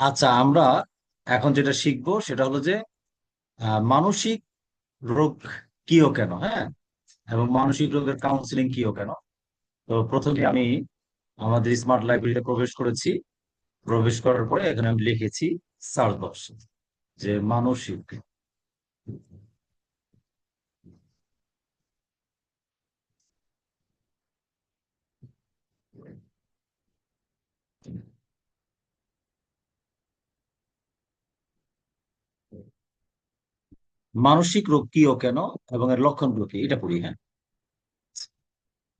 আচ্ছা আমরা এখন যেটা শিখব সেটা হলো যে মানসিক রোগ কিও কেন হ্যাঁ? এবং মানসিক রোগের কাউন্সিলিং কিও কেন? তো প্রথমে আমি আমাদের স্মার্ট লাইব্রেরিতে প্রবেশ করেছি। প্রবেশ করার পরে এখানে আমি লিখেছি সার্চ বক্স, যে মানসিক মানসিক রোগ কি ও কেন এবং এর লক্ষণগুলো কি? এটা পড়ি হ্যাঁ।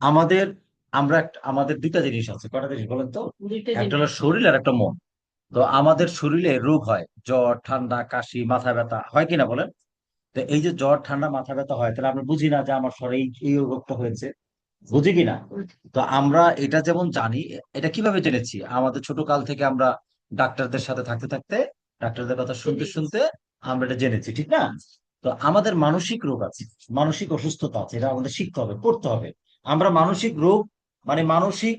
আমাদের আমরা আমাদের দুইটা জিনিস আছে। কয়টা জিনিস বলেন তো? একটা হলো শরীর আর একটা মন। তো আমাদের শরীরে রোগ হয় জ্বর ঠান্ডা কাশি মাথা ব্যথা হয় কিনা বলেন? তো এই যে জ্বর ঠান্ডা মাথা ব্যথা হয় তাহলে আমরা বুঝি না যে আমার শরীরে এই এই রোগটা হয়েছে। বুঝি কিনা? তো আমরা এটা যেমন জানি এটা কীভাবে জেনেছি? আমাদের ছোট কাল থেকে আমরা ডাক্তারদের সাথে থাকতে থাকতে ডাক্তারদের কথা শুনতে শুনতে আমরা এটা জেনেছি, ঠিক না? তো আমাদের মানসিক রোগ আছে, মানসিক অসুস্থতা আছে, এটা আমাদের শিখতে হবে, পড়তে হবে। আমরা মানসিক রোগ মানে মানসিক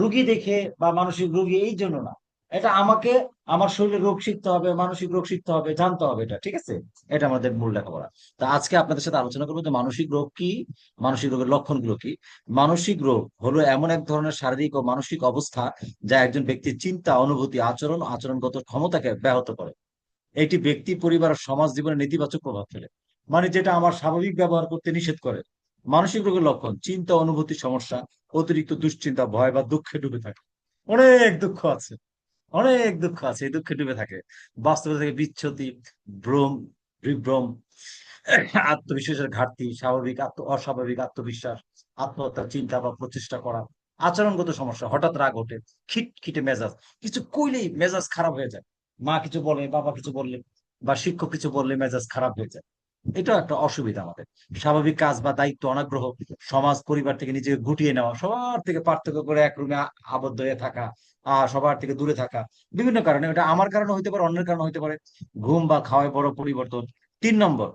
রুগী দেখে বা মানসিক রোগী এই জন্য না, এটা আমাকে, আমার শরীরে রোগ শিখতে হবে, মানসিক রোগ শিখতে হবে, জানতে হবে এটা, ঠিক আছে? এটা আমাদের মূল লেখাপড়া। তো আজকে আপনাদের সাথে আলোচনা করব যে মানসিক রোগ কি, মানসিক রোগের লক্ষণগুলো কি? মানসিক রোগ হলো এমন এক ধরনের শারীরিক ও মানসিক অবস্থা যা একজন ব্যক্তির চিন্তা, অনুভূতি, আচরণ, আচরণগত ক্ষমতাকে ব্যাহত করে। এটি ব্যক্তি, পরিবার, সমাজ জীবনে নেতিবাচক প্রভাব ফেলে। মানে যেটা আমার স্বাভাবিক ব্যবহার করতে নিষেধ করে। মানসিক রোগের লক্ষণ, চিন্তা, অনুভূতি সমস্যা, অতিরিক্ত দুশ্চিন্তা, ভয় বা দুঃখে ডুবে থাকে। অনেক দুঃখ আছে। অনেক দুঃখ আছে, এই দুঃখে ডুবে থাকে। বাস্তবতা থেকে বিচ্ছুতি, ভ্রম, বিভ্রম, আত্মবিশ্বাসের ঘাটতি, স্বাভাবিক আত্ম, অস্বাভাবিক আত্মবিশ্বাস, আত্মহত্যার চিন্তা বা প্রচেষ্টা করা, আচরণগত সমস্যা, হঠাৎ রাগ ওঠে, খিটখিটে মেজাজ। কিছু কইলেই মেজাজ খারাপ হয়ে যায়। মা কিছু বলে, বাবা কিছু বললে বা শিক্ষক কিছু বললে মেজাজ খারাপ হয়ে যায়। এটাও একটা অসুবিধা আমাদের। স্বাভাবিক কাজ বা দায়িত্ব, অনাগ্রহ সমাজ, পরিবার থেকে নিজেকে গুটিয়ে নেওয়া, সবার থেকে পার্থক্য করে এক রুমে আবদ্ধ হয়ে থাকা আহ সবার থেকে দূরে থাকা। বিভিন্ন কারণে এটা আমার কারণে হইতে পারে, অন্যের কারণে হতে পারে। ঘুম বা খাওয়ায় বড় পরিবর্তন। তিন নম্বর,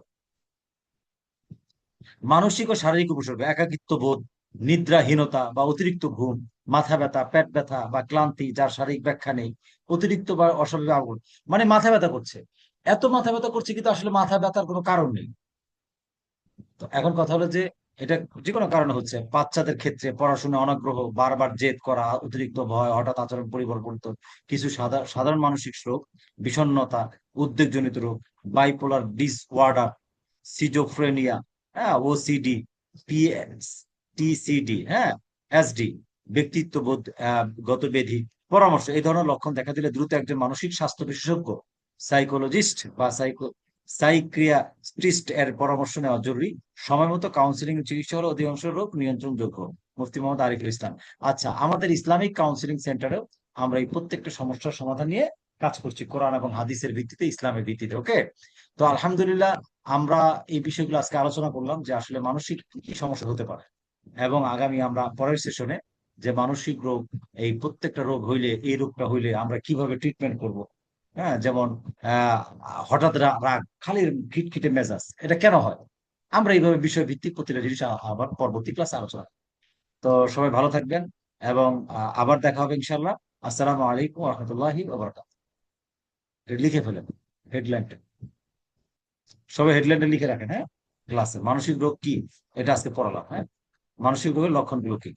মানসিক ও শারীরিক উপসর্গ একাকিত্ব বোধ নিদ্রাহীনতা বা অতিরিক্ত ঘুম। মাথা ব্যথা, পেট ব্যথা বা ক্লান্তি যার শারীরিক ব্যাখ্যা নেই, অতিরিক্ত বা অস্বাভাবিক আগুন মানে মাথা ব্যথা করছে। এত মাথা ব্যথা করছে কিন্তু আসলে মাথা ব্যথার কোনো কারণ নেই। তো এখন কথা হলো যে এটা যে কোনো কারণে হচ্ছে, বাচ্চাদের ক্ষেত্রে পড়াশোনা অনাগ্রহ, বারবার জেদ করা, অতিরিক্ত ভয়, হঠাৎ আচরণ পরিবর্তন, কিছু সাধারণ মানসিক রোগ, বিষণ্ণতা, উদ্বেগজনিত রোগ বাইপোলার ডিসঅর্ডার সিজোফ্রেনিয়া হ্যাঁ ওসিডি পিএস টিসিডি হ্যাঁ এসডি ব্যক্তিত্ব বোধ আহ, গত ব্যাধি পরামর্শ এই ধরনের লক্ষণ দেখা দিলে দ্রুত একজন মানসিক স্বাস্থ্য বিশেষজ্ঞ সাইকোলজিস্ট বা সাইকো সাইক্রিয়াস্টিস্ট এর পরামর্শ নেওয়া জরুরি। সময় মতো কাউন্সিলিং চিকিৎসা হলে অধিকাংশ রোগ নিয়ন্ত্রণযোগ্য। মুফতি মোহাম্মদ আরিফুল ইসলাম। আচ্ছা আমাদের ইসলামিক কাউন্সিলিং সেন্টারেও আমরা এই প্রত্যেকটা সমস্যার সমাধান নিয়ে কাজ করছি কোরআন এবং হাদিসের ভিত্তিতে ইসলামের ভিত্তিতে ওকে? তো আলহামদুলিল্লাহ আমরা এই বিষয়গুলো আজকে আলোচনা করলাম যে আসলে মানসিক কি সমস্যা হতে পারে। এবং আগামী আমরা পরের সেশনে যে মানসিক রোগ, এই প্রত্যেকটা রোগ হইলে, এই রোগটা হইলে আমরা কীভাবে ট্রিটমেন্ট করব? হ্যাঁ যেমন হঠাৎ রাগ খালি খিটখিটে মেজাজ, এটা কেন হয়? আমরা এইভাবে বিষয় ভিত্তিক প্রতিটা জিনিস আবার পরবর্তী ক্লাসে আলোচনা তো সবাই ভালো থাকবেন এবং আবার দেখা হবে ইনশাল্লাহ আসসালামু আলাইকুম রহমতুল্লাহি লিখে ফেলেন হেডলাইনটা সবাই হেডলাইনটা লিখে রাখেন হ্যাঁ? ক্লাসে মানসিক রোগ কি? এটা আজকে পড়ালাম হ্যাঁ? মানসিক রোগের লক্ষণগুলো কি?